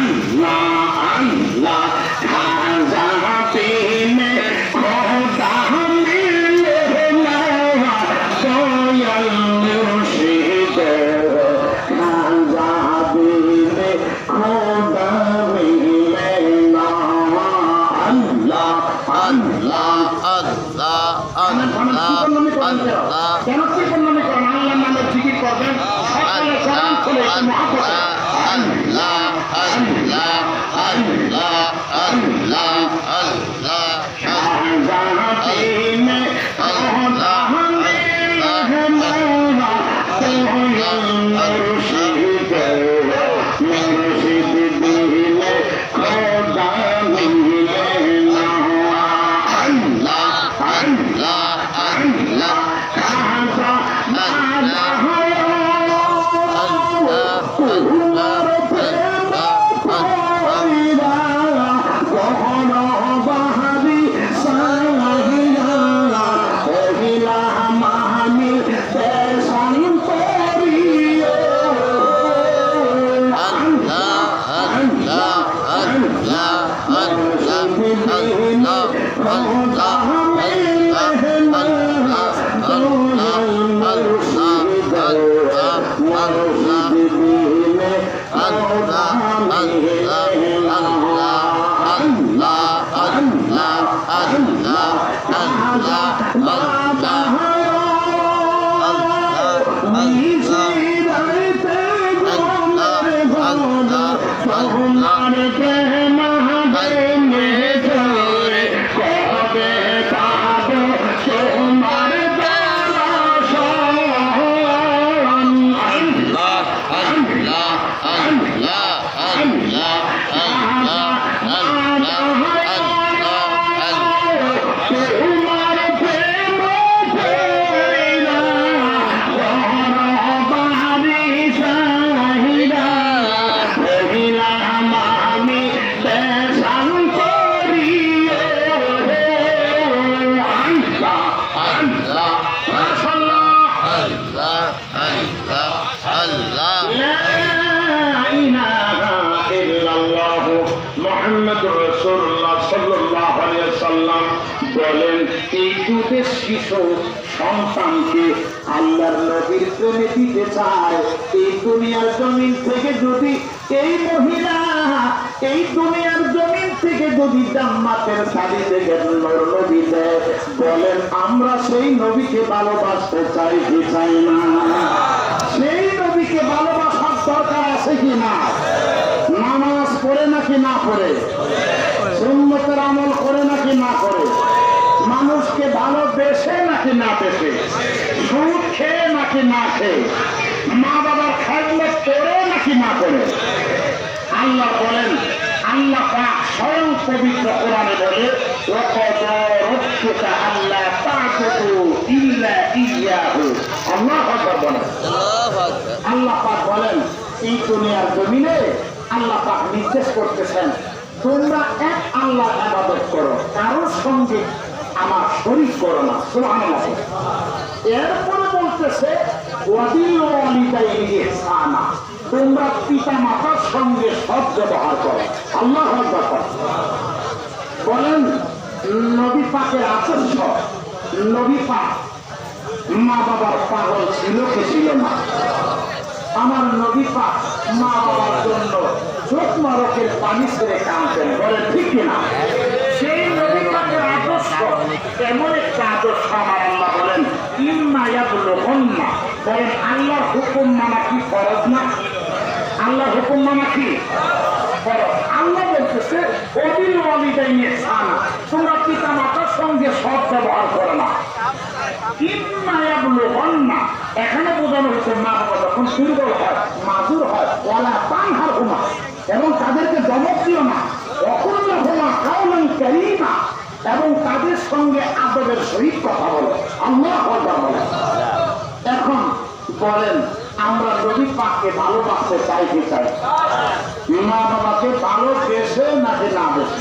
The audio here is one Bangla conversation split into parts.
Allah, Allah. الله الله الله এই যুগের শিশু সন্তানকে আল্লাহর নবীর প্রেমে দিতে চায়। এই দুনিয়ার জমিন থেকে যদি এই মহিলা, এই দুনিয়ার জমিন থেকে যদি জান্নাতের শাড়ি থেকে নবী দেয়, বলেন, আমরা সেই নবীকে ভালোবাসতে চাই কি চাই না? সেই নবীকে ভালোবাসার দরকার আছে কি না? নামাজ পড়ে নাকি না পড়ে? সুন্নতের আমল করে নাকি না করে? মানুষকে ভালো বেসে নাকি না বেসে সুদ খেয়ে নাকি না খেয়ে? মা বাবার খাদ্য করে নাকি না করে? আল্লাহ বলেন, আল্লাহ পাক স্বয়ং পবিত্র কোরআনে বলে আল্লাহ নির্দেশ করতেছেন, তোমরা এক আল্লাহ আবাদত করো, কারোর সঙ্গে আমার শরীর করো না সুবহানাল্লাহ। এরপরে বলতেছে তোমরা পিতা মাতার সঙ্গে সৎ ব্যবহার করো। আল্লাহ। বলেন, নবী পাকের আদর্শ, নবী পাক মা বাবার পাগল ছিল কি ছিল না? আমার নবী পাক মা বাবার জন্য চোখ নরকের পানি ছেড়ে কাঁদতেন। বলে ঠিক কিনা আদর্শ এমন একটা আদর্শ আমার আল্লাহ বলেন ইম্মায়াবুল হন্না বলেন, আল্লাহর হুকুম মানা কি ফরজ না? আল্লাহর হুকুম মানা কি ফরজ? আল্লাহ বলতেছে অদিল ওয়ালিদাই নিয়ে সানা তোমরা পিতা মাতার সঙ্গে সৎ ব্যবহার করো না। ইম্মায়াবুল হন্না এখানে বোঝানো হচ্ছে মা বাবা যখন দুর্বল হয় মাদুর হয়, ওয়ালা পানহার হুমা। এবং তাদেরকে দমক দিও না অকুল্ল হুমা কাউলন কারিমা। এবং তাদের সঙ্গে আদবের সহিত কথা বলো। আল্লাহ আকবার বলে। এখন বলেন, আমরা নবী পাককে ভালোবাসতে চাই কি চাই? মা বাবাকে ভালোবেসে নাকি না বেসে?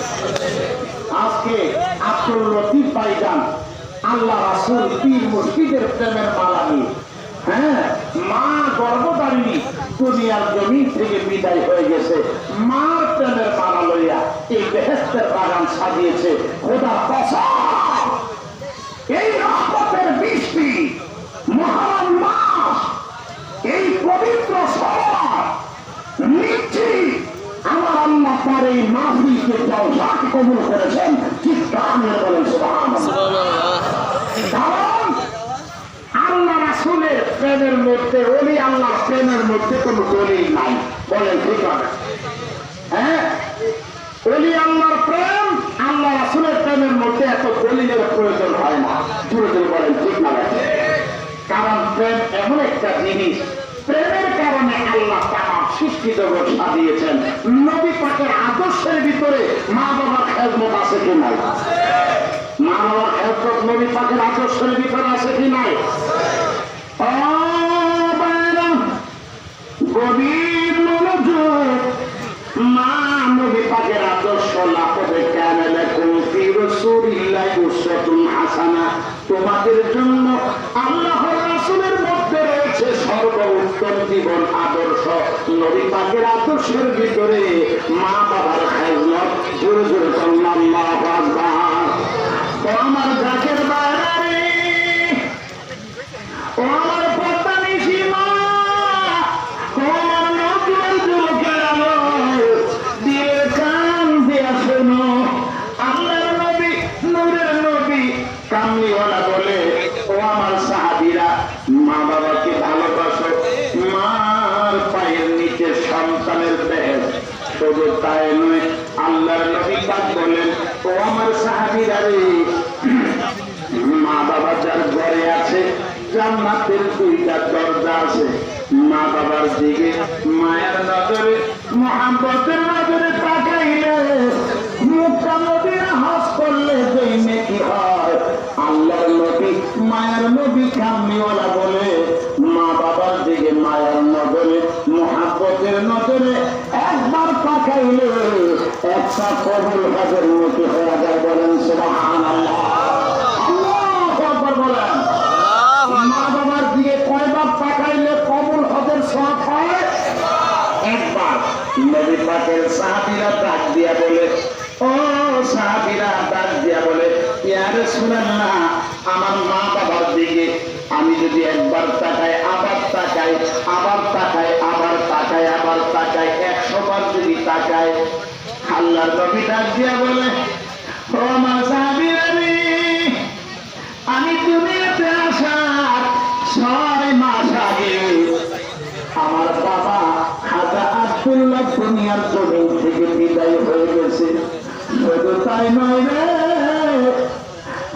আজকে আব্দুল লতিফ ভাইজান আল্লাহ রাসুল পীর মুর্শিদের প্রেমের মালা নিয়ে। হ্যাঁ মা গর্ভধারিণী দুনিয়ার জমিন থেকে বিদায় হয়ে গেছে। মার সাজিয়েছে। খোদা কসম। এই রহমতের বৃষ্টি, মহান মাস এই পবিত্র নিশ্চিত আমার আল্লাহ তার এই জলসাকে কবুল করেছেন কারণ আল্লাহ রাসুলের প্রেমের মধ্যে ওলি আল্লাহ প্রেমের মধ্যে কোনো দলিল নাই বলেন ঠিক আছে হ্যাঁ ওলি আল্লাহর প্রেম আল্লাহ রাসুলের প্রেমের মধ্যে এত দলিলের প্রয়োজন হয় না জুড়ে জুড়ে বলেন ঠিক না আছে কারণ প্রেম এমন একটা জিনিস প্রেমের কারণে আল্লাহ তারা সৃষ্টি জগৎ সাজিয়েছেন। নবী পাকের আদর্শের ভিতরে মা বাবার খেজমত আছে কি নাই? মা বাবার খেজমত নবী পাকের আদর্শের ভিতরে আছে কি নাই? গভীর মনোযোগ মা নবী পাকের আদর্শ লাপদে কেন লেখুন ফি রাসূলিল্লাহি উসওয়াতুন হাসানা তোমাদের জন্য আল্লাহর রাসূলের মধ্যে রয়েছে সর্বোত্তম জীবন আদর্শ নবী পাকের আদর্শের ভিতরে মা বাবার খেজমত জোরে জোরে আল্লাহু আকবার। তো আমার জাকের পাক বলেন ও আমার সাহাবিরা রে মা বাবা যার ঘরে আছে জান্নাতের দুইটা দরজা আছে, মা বাবার দিকে, মায়ের নজরে, মহাব্বতের নজরে কবুল মতো হয়ে বলেন সুবহানাল্লাহ। বলেন। মা বাবার দিকে কয়বার তাকাইলে কবুল হজের সব হয়? একবার। নবী পাকের সাহাবীরা ডাক দিয়া বলে ও সাহাবীরা ডাক দিয়া বলে ইয়ারে শুনেন না আমার মা বাবার দিকে আমি যদি একবার তাকাই আবার তাকাই আবার তাকাই আবার তাকাই আবার তাকাই একশো বার যদি তাকাই আল্লাহর নবী ডাক দিয়া বলে ও আমার সাহাবীরা রে, আমি দুনিয়াতে আসার ছয় মাস আগে আমার বাবা খাজা আব্দুল্লাহ থেকে বিদায় হয়ে গেছে। শুধু তাই নয় রে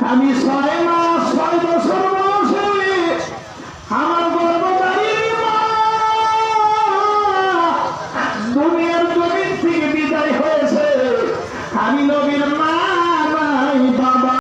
আমি ছয় মাস ছয়